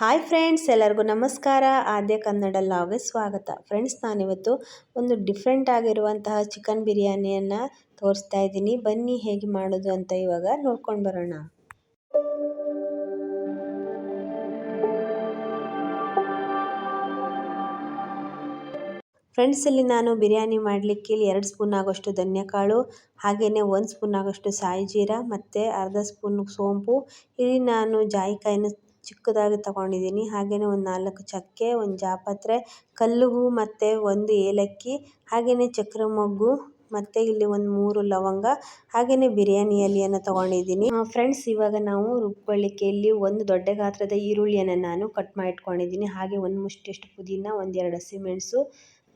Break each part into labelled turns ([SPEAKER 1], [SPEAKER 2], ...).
[SPEAKER 1] Hi friends, ಎಲ್ಲರಿಗೂ ನಮಸ್ಕಾರ. ಆದ್ಯ ಕನ್ನಡ ಲಾಗೆ ಸ್ವಾಗತ. ಫ್ರೆಂಡ್ಸ್, ನಾನಿವತ್ತು ಒಂದು ಡಿಫ್ರೆಂಟ್ ಆಗಿರುವಂತಹ ಚಿಕನ್ ಬಿರಿಯಾನಿಯನ್ನು ತೋರಿಸ್ತಾ ಇದ್ದೀನಿ. ಬನ್ನಿ, ಹೇಗೆ ಮಾಡೋದು ಅಂತ ಇವಾಗ ನೋಡ್ಕೊಂಡು ಬರೋಣ. ಫ್ರೆಂಡ್ಸ್, ಇಲ್ಲಿ ನಾನು ಬಿರಿಯಾನಿ ಮಾಡಲಿಕ್ಕೆ ಇಲ್ಲಿ ಎರಡು ಸ್ಪೂನ್ ಆಗೋಷ್ಟು ಧನ್ಯಕಾಳು ಹಾಗೆಯೇ ಒಂದು ಸ್ಪೂನ್ ಆಗೋಷ್ಟು ಸಾಯಿ ಜೀರಾ ಮತ್ತು ಅರ್ಧ ಸ್ಪೂನ್ ಸೋಂಪು. ಇಲ್ಲಿ ನಾನು ಜಾಯಿಕಾಯಿನ ಚಿಕ್ಕದಾಗಿ ತಗೊಂಡಿದ್ದೀನಿ. ಹಾಗೆಯೇ ಒಂದು ನಾಲ್ಕು ಚಕ್ಕೆ, ಒಂದು ಜಾಪತ್ರೆ, ಕಲ್ಲು ಹೂ ಮತ್ತು ಒಂದು ಏಲಕ್ಕಿ ಹಾಗೆಯೇ ಚಕ್ರ ಮೊಗ್ಗು, ಮತ್ತು ಇಲ್ಲಿ ಒಂದು ಮೂರು ಲವಂಗ ಹಾಗೆಯೇ ಬಿರಿಯಾನಿ ಎಲೆಯನ್ನು ತೊಗೊಂಡಿದ್ದೀನಿ. ಫ್ರೆಂಡ್ಸ್, ಇವಾಗ ನಾವು ರುಬ್ಕೊಳ್ಳಿಕ್ಕೆಯಲ್ಲಿ ಒಂದು ದೊಡ್ಡ ಗಾತ್ರದ ಈರುಳ್ಳಿಯನ್ನು ನಾನು ಕಟ್ ಮಾಡಿ ಇಟ್ಕೊಂಡಿದ್ದೀನಿ ಹಾಗೆ ಒಂದು ಮುಷ್ಟಿಯಷ್ಟು ಪುದೀನ ಒಂದೆರಡು ಹಸಿಮೆಣಸು,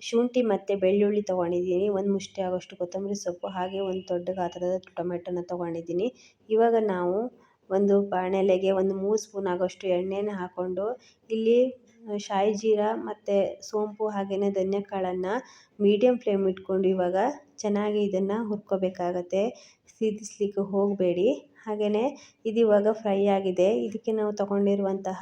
[SPEAKER 1] ಶುಂಠಿ ಮತ್ತು ಬೆಳ್ಳುಳ್ಳಿ ತೊಗೊಂಡಿದ್ದೀನಿ. ಒಂದು ಮುಷ್ಟಿ ಆಗೋಷ್ಟು ಕೊತ್ತಂಬರಿ ಸೊಪ್ಪು, ಹಾಗೆ ಒಂದು ದೊಡ್ಡ ಗಾತ್ರದ ಟೊಮೆಟೊನ ತೊಗೊಂಡಿದ್ದೀನಿ. ಇವಾಗ ನಾವು ಒಂದು ಬಾಣಲೆಗೆ ಒಂದು ಮೂರು ಸ್ಪೂನ್ ಆಗೋಷ್ಟು ಎಣ್ಣೆನ ಹಾಕ್ಕೊಂಡು ಇಲ್ಲಿ ಶಾಯಿ ಜೀರಾ ಮತ್ತು ಸೋಂಪು ಹಾಗೆಯೇ ಧನ್ಯಕಾಳನ್ನು ಮೀಡಿಯಮ್ ಫ್ಲೇಮ್ ಇಟ್ಕೊಂಡು ಇವಾಗ ಚೆನ್ನಾಗಿ ಇದನ್ನು ಹುರ್ಕೋಬೇಕಾಗತ್ತೆ. ಸೀದಿಸ್ಲಿಕ್ಕೆ ಹೋಗಬೇಡಿ. ಹಾಗೆಯೇ ಇದು ಇವಾಗ ಫ್ರೈ ಆಗಿದೆ. ಇದಕ್ಕೆ ನಾವು ತಗೊಂಡಿರುವಂತಹ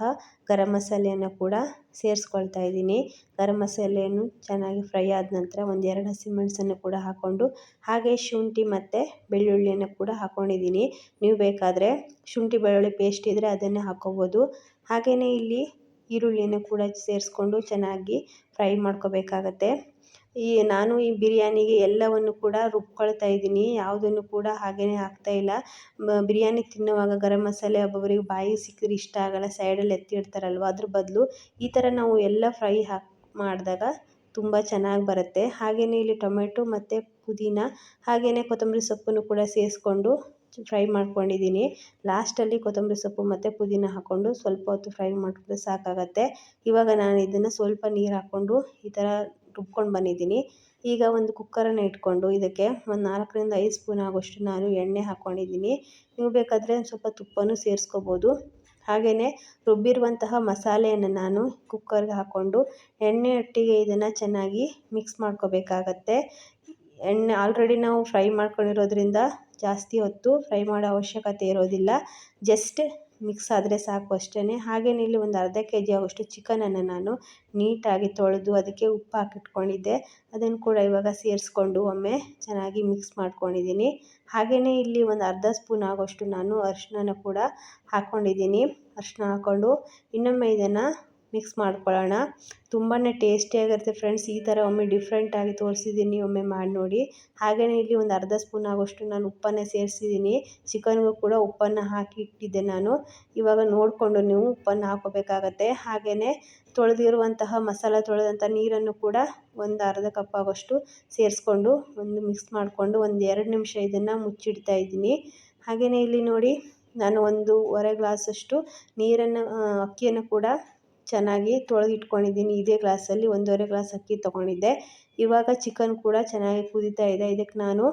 [SPEAKER 1] ಗರಂ ಮಸಾಲೆಯನ್ನು ಕೂಡ ಸೇರಿಸ್ಕೊಳ್ತಾ ಇದ್ದೀನಿ. ಗರಂ ಮಸಾಲೆಯನ್ನು ಚೆನ್ನಾಗಿ ಫ್ರೈ ಆದ ನಂತರ ಒಂದೆರಡು ಹಸಿಮೆಣಸನ್ನು ಕೂಡ ಹಾಕ್ಕೊಂಡು, ಹಾಗೆ ಶುಂಠಿ ಮತ್ತು ಬೆಳ್ಳುಳ್ಳಿಯನ್ನು ಕೂಡ ಹಾಕ್ಕೊಂಡಿದ್ದೀನಿ ನೀವು ಬೇಕಾದರೆ ಶುಂಠಿ ಬೆಳ್ಳುಳ್ಳಿ ಪೇಸ್ಟ್ ಇದ್ದರೆ ಅದನ್ನೇ ಹಾಕ್ಕೋಬೋದು ಹಾಗೆಯೇ ಇಲ್ಲಿ ಈರುಳ್ಳಿಯನ್ನು ಕೂಡ ಸೇರಿಸ್ಕೊಂಡು ಚೆನ್ನಾಗಿ ಫ್ರೈ ಮಾಡ್ಕೋಬೇಕಾಗತ್ತೆ. ಈ ನಾನು ಈ ಬಿರಿಯಾನಿಗೆ ಎಲ್ಲವನ್ನು ಕೂಡ ರುಬ್ಕೊಳ್ತಾ ಇದ್ದೀನಿ. ಯಾವುದನ್ನು ಕೂಡ ಹಾಗೆಯೇ ಹಾಕ್ತಾಯಿಲ್ಲ ಬಿರಿಯಾನಿ ತಿನ್ನುವಾಗ ಗರಂ ಮಸಾಲೆ ಒಬ್ಬೊಬ್ಬರಿಗೆ ಬಾಯಿಗೆ ಸಿಕ್ಕಿದ್ರೆ ಇಷ್ಟ ಆಗಲ್ಲ. ಸೈಡಲ್ಲಿ ಎತ್ತಿಡ್ತಾರಲ್ವ? ಅದ್ರ ಬದಲು ಈ ಥರ ನಾವು ಎಲ್ಲ ಫ್ರೈ ಹಾಕಿ, ಮಾಡಿದಾಗ ತುಂಬ ಚೆನ್ನಾಗಿ ಬರುತ್ತೆ. ಹಾಗೆಯೇ ಇಲ್ಲಿ ಟೊಮೆಟೊ ಮತ್ತು ಪುದೀನ ಹಾಗೆಯೇ ಕೊತ್ತಂಬರಿ ಸೊಪ್ಪನ್ನು ಕೂಡ ಸೇರಿಸ್ಕೊಂಡು ಫ್ರೈ ಮಾಡ್ಕೊಂಡಿದ್ದೀನಿ. ಲಾಸ್ಟಲ್ಲಿ ಕೊತ್ತಂಬರಿ ಸೊಪ್ಪು ಮತ್ತು ಪುದೀನ ಹಾಕ್ಕೊಂಡು ಸ್ವಲ್ಪ ಹೊತ್ತು ಫ್ರೈ ಮಾಡಿಕೊಂಡ್ರೆ ಸಾಕಾಗತ್ತೆ. ಇವಾಗ ನಾನು ಇದನ್ನು ಸ್ವಲ್ಪ ನೀರು ಹಾಕ್ಕೊಂಡು ಈ ಥರ ರುಬ್ಕೊಂಡು ಬಂದಿದ್ದೀನಿ. ಈಗ ಒಂದು ಕುಕ್ಕರನ್ನು ಇಟ್ಕೊಂಡು ಇದಕ್ಕೆ ಒಂದು ನಾಲ್ಕರಿಂದ ಐದು ಸ್ಪೂನ್ ಆಗೋಷ್ಟು ನಾನು ಎಣ್ಣೆ ಹಾಕ್ಕೊಂಡಿದ್ದೀನಿ ನೀವು ಬೇಕಾದರೆ ಸ್ವಲ್ಪ ತುಪ್ಪನೂ ಸೇರಿಸ್ಕೋಬೋದು. ಹಾಗೆಯೇ ರುಬ್ಬಿರುವಂತಹ ಮಸಾಲೆಯನ್ನು ನಾನು ಕುಕ್ಕರ್ಗೆ ಹಾಕ್ಕೊಂಡು ಎಣ್ಣೆ ಒಟ್ಟಿಗೆ ಇದನ್ನು ಚೆನ್ನಾಗಿ ಮಿಕ್ಸ್ ಮಾಡ್ಕೋಬೇಕಾಗತ್ತೆ. ಎಣ್ಣೆ ಆಲ್ರೆಡಿ ನಾವು ಫ್ರೈ ಮಾಡ್ಕೊಂಡಿರೋದ್ರಿಂದ ಜಾಸ್ತಿ ಹೊತ್ತು ಫ್ರೈ ಮಾಡೋ ಅವಶ್ಯಕತೆ ಇರೋದಿಲ್ಲ. ಜಸ್ಟ್ ಮಿಕ್ಸ್ ಆದರೆ ಸಾಕು ಅಷ್ಟೇ ಹಾಗೆಯೇ ಇಲ್ಲಿ ಒಂದು ಅರ್ಧ ಕೆ ಜಿ ಆಗೋಷ್ಟು ಚಿಕನನ್ನು ನಾನು ನೀಟಾಗಿ ತೊಳೆದು ಅದಕ್ಕೆ ಉಪ್ಪು ಹಾಕಿಟ್ಕೊಂಡಿದ್ದೆ. ಅದನ್ನು ಕೂಡ ಇವಾಗ ಸೇರಿಸ್ಕೊಂಡು ಒಮ್ಮೆ ಚೆನ್ನಾಗಿ ಮಿಕ್ಸ್ ಮಾಡ್ಕೊಂಡಿದ್ದೀನಿ. ಹಾಗೆಯೇ ಇಲ್ಲಿ ಒಂದು ಅರ್ಧ ಸ್ಪೂನ್ ಆಗೋಷ್ಟು ನಾನು ಅರಿಶಿನ ಕೂಡ ಹಾಕ್ಕೊಂಡಿದ್ದೀನಿ ಅರಿಶಿನ ಹಾಕ್ಕೊಂಡು ಇನ್ನೊಮ್ಮೆ ಇದನ್ನು ಮಿಕ್ಸ್ ಮಾಡ್ಕೊಳ್ಳೋಣ. ತುಂಬಾ ಟೇಸ್ಟಿಯಾಗಿರುತ್ತೆ ಫ್ರೆಂಡ್ಸ್. ಈ ಥರ ಒಮ್ಮೆ ಡಿಫ್ರೆಂಟಾಗಿ ತೋರಿಸಿದ್ದೀನಿ, ಒಮ್ಮೆ ಮಾಡಿ ನೋಡಿ. ಹಾಗೆಯೇ ಇಲ್ಲಿ ಒಂದು ಅರ್ಧ ಸ್ಪೂನ್ ಆಗೋಷ್ಟು ನಾನು ಉಪ್ಪನ್ನು ಸೇರಿಸಿದ್ದೀನಿ. ಚಿಕನ್ಗೂ ಕೂಡ ಉಪ್ಪನ್ನು ಹಾಕಿ ಇಟ್ಟಿದ್ದೆ ನಾನು. ಇವಾಗ ನೋಡಿಕೊಂಡು ನೀವು ಉಪ್ಪನ್ನು ಹಾಕೋಬೇಕಾಗತ್ತೆ ಹಾಗೆಯೇ ತೊಳೆದಿರುವಂತಹ ಮಸಾಲ, ತೊಳೆದಂಥ ನೀರನ್ನು ಕೂಡ ಒಂದು ಅರ್ಧ ಕಪ್ ಆಗೋಷ್ಟು ಸೇರಿಸ್ಕೊಂಡು ಒಂದು ಮಿಕ್ಸ್ ಮಾಡಿಕೊಂಡು ಒಂದು ಎರಡು ನಿಮಿಷ ಇದನ್ನು ಮುಚ್ಚಿಡ್ತಾ ಇದ್ದೀನಿ. ಹಾಗೆಯೇ ಇಲ್ಲಿ ನೋಡಿ, ನಾನು ಒಂದು ಒಂದೂವರೆ ಗ್ಲಾಸಷ್ಟು ನೀರನ್ನು, ಅಕ್ಕಿಯನ್ನು ಕೂಡ ಚೆನ್ನಾಗಿ ತೊಳೆದಿಟ್ಕೊಂಡಿದ್ದೀನಿ. ಇದೇ ಗ್ಲಾಸಲ್ಲಿ ಒಂದೂವರೆ ಗ್ಲಾಸ್ ಅಕ್ಕಿ ತೊಗೊಂಡಿದ್ದೆ. ಇವಾಗ ಚಿಕನ್ ಕೂಡ ಚೆನ್ನಾಗಿ ಕುದೀತಾ ಇದೆ. ಇದಕ್ಕೆ ನಾನು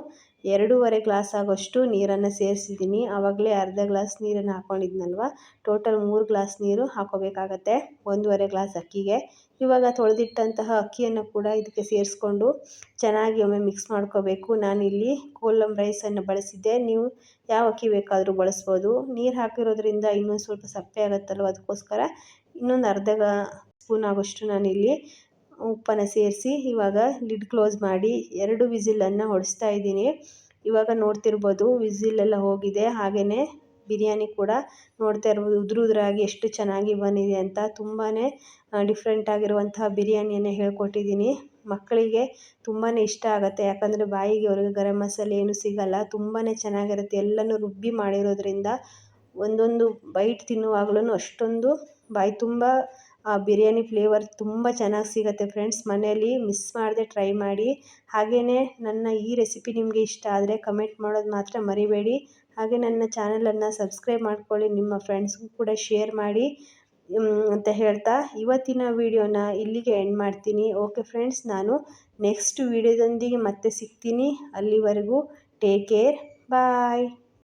[SPEAKER 1] ಎರಡೂವರೆ ಗ್ಲಾಸ್ ಆಗೋಷ್ಟು ನೀರನ್ನು ಸೇರಿಸಿದ್ದೀನಿ. ಆವಾಗಲೇ ಅರ್ಧ ಗ್ಲಾಸ್ ನೀರನ್ನು ಹಾಕ್ಕೊಂಡಿದ್ನಲ್ವ ಟೋಟಲ್ ಮೂರು ಗ್ಲಾಸ್ ನೀರು ಹಾಕೋಬೇಕಾಗತ್ತೆ. ಒಂದೂವರೆ ಗ್ಲಾಸ್ ಅಕ್ಕಿಗೆ. ಇವಾಗ ತೊಳೆದಿಟ್ಟಂತಹ ಅಕ್ಕಿಯನ್ನು ಕೂಡ ಇದಕ್ಕೆ ಸೇರಿಸ್ಕೊಂಡು ಚೆನ್ನಾಗಿ ಒಮ್ಮೆ ಮಿಕ್ಸ್ ಮಾಡ್ಕೋಬೇಕು. ನಾನಿಲ್ಲಿ ಕೋಲಂ ರೈಸನ್ನು ಬಳಸಿದ್ದೆ. ನೀವು ಯಾವ ಅಕ್ಕಿ ಬೇಕಾದರೂ ಬಳಸ್ಬೋದು. ನೀರು ಹಾಕಿರೋದ್ರಿಂದ ಇನ್ನೊಂದು ಸ್ವಲ್ಪ ಸಪ್ಪೆ ಆಗುತ್ತಲ್ವ? ಅದಕ್ಕೋಸ್ಕರ ಇನ್ನೊಂದು ಅರ್ಧ ಸ್ಪೂನ್ ಆಗೋಷ್ಟು ನಾನಿಲ್ಲಿ ಉಪ್ಪನ್ನು ಸೇರಿಸಿ ಇವಾಗ ಲಿಡ್ ಕ್ಲೋಸ್ ಮಾಡಿ ಎರಡು ವಿಸಿಲನ್ನು ಹೊಡಿಸ್ತಾ ಇದ್ದೀನಿ. ಇವಾಗ ನೋಡ್ತಿರ್ಬೋದು ವಿಝಿಲೆಲ್ಲ ಹೋಗಿದೆ. ಹಾಗೆಯೇ ಬಿರಿಯಾನಿ ಕೂಡ ನೋಡ್ತಾ ಇರ್ಬೋದು. ಉದುರು ಉದುರಾಗಿ ಎಷ್ಟು ಚೆನ್ನಾಗಿ ಬಂದಿದೆ ಅಂತ ತುಂಬಾ ಡಿಫ್ರೆಂಟ್ ಆಗಿರುವಂತಹ ಬಿರಿಯಾನಿಯನ್ನು ಹೇಳ್ಕೊಟ್ಟಿದ್ದೀನಿ. ಮಕ್ಕಳಿಗೆ ತುಂಬಾ ಇಷ್ಟ ಆಗುತ್ತೆ. ಯಾಕಂದರೆ ಬಾಯಿಗೆ ಅವ್ರಿಗೆ ಗರಂ ಮಸಾಲೆ ಏನು ಸಿಗಲ್ಲ. ತುಂಬಾ ಚೆನ್ನಾಗಿರುತ್ತೆ. ಎಲ್ಲನೂ ರುಬ್ಬಿ ಮಾಡಿರೋದ್ರಿಂದ ಒಂದೊಂದು ಬೈಟ್ ತಿನ್ನುವಾಗ್ಲೂ ಅಷ್ಟೊಂದು ಬಾಯಿ ತುಂಬ ಬಿರಿಯಾನಿ ಫ್ಲೇವರ್ ತುಂಬ ಚೆನ್ನಾಗಿ ಸಿಗುತ್ತೆ ಫ್ರೆಂಡ್ಸ್ ಮನೆಯಲ್ಲಿ ಮಿಸ್ ಮಾಡದೆ ಟ್ರೈ ಮಾಡಿ. ಹಾಗೆಯೇ ನನ್ನ ಈ ರೆಸಿಪಿ ನಿಮಗೆ ಇಷ್ಟ ಆದರೆ ಕಮೆಂಟ್ ಮಾಡೋದು ಮಾತ್ರ ಮರಿಬೇಡಿ. ಹಾಗೆ ನನ್ನ ಚಾನಲನ್ನು ಸಬ್ಸ್ಕ್ರೈಬ್ ಮಾಡ್ಕೊಳ್ಳಿ, ನಿಮ್ಮ ಫ್ರೆಂಡ್ಸ್ಗೂ ಕೂಡ ಶೇರ್ ಮಾಡಿ ಅಂತ ಹೇಳ್ತಾ ಇವತ್ತಿನ ವಿಡಿಯೋನ ಇಲ್ಲಿಗೆ ಎಂಡ್ ಮಾಡ್ತೀನಿ. ಓಕೆ ಫ್ರೆಂಡ್ಸ್ ನಾನು ನೆಕ್ಸ್ಟ್ ವಿಡಿಯೋದೊಂದಿಗೆ ಮತ್ತೆ ಸಿಗ್ತೀನಿ. ಅಲ್ಲಿವರೆಗೂ ಟೇಕ್ ಕೇರ್ ಬಾಯ್